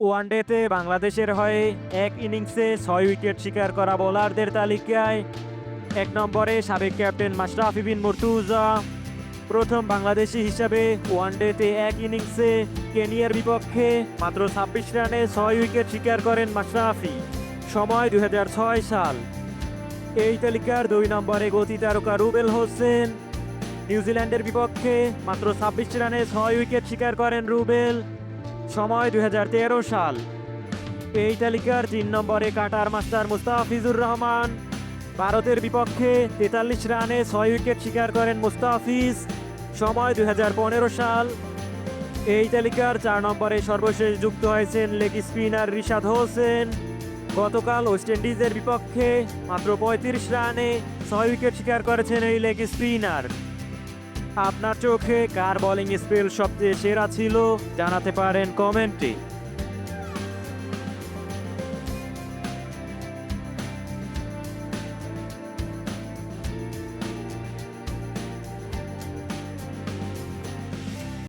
ওয়ানডেতে বাংলাদেশের হয়ে এক ইনিংসে ছয় উইকেট শিকার করা বোলারদের তালিকায় এক নম্বরে সাবেক ক্যাপ্টেন মাশরাফি বিন মুর্তুজা। প্রথম বাংলাদেশি হিসাবে ওয়ানডেতে এক ইনিংসে কেনিয়ার বিপক্ষে মাত্র ছাব্বিশ রানে ছয় উইকেট শিকার করেন মাশরাফি। সময় দুই হাজার ছয় সাল। এই তালিকার দুই নম্বরে গতি তারকা রুবেল হোসেন। নিউজিল্যান্ডের বিপক্ষে মাত্র ছাব্বিশ রানে ছয় উইকেট শিকার করেন রুবেল। সময় দু হাজার তেরো সাল। এই তালিকার তিন নম্বরে কাটার মাস্টার মুস্তাফিজুর রহমান। ভারতের বিপক্ষে তেতাল্লিশ রানে ছয় উইকেট শিকার করেন মুস্তাফিজ। সময় দু হাজার পনেরো সাল। এই তালিকার চার নম্বরে সর্বশেষ যুক্ত হয়েছেন লেগ স্পিনার রিশাদ হোসেন। গতকাল ওয়েস্ট ইন্ডিজের বিপক্ষে মাত্র পঁয়ত্রিশ রানে ছয় উইকেট শিকার করেছেন এই লেগ স্পিনার। আপনার চোখে কার বোলিং স্পেল সবচেয়ে সেরা ছিল? জানাতে পারেন কমেন্টে।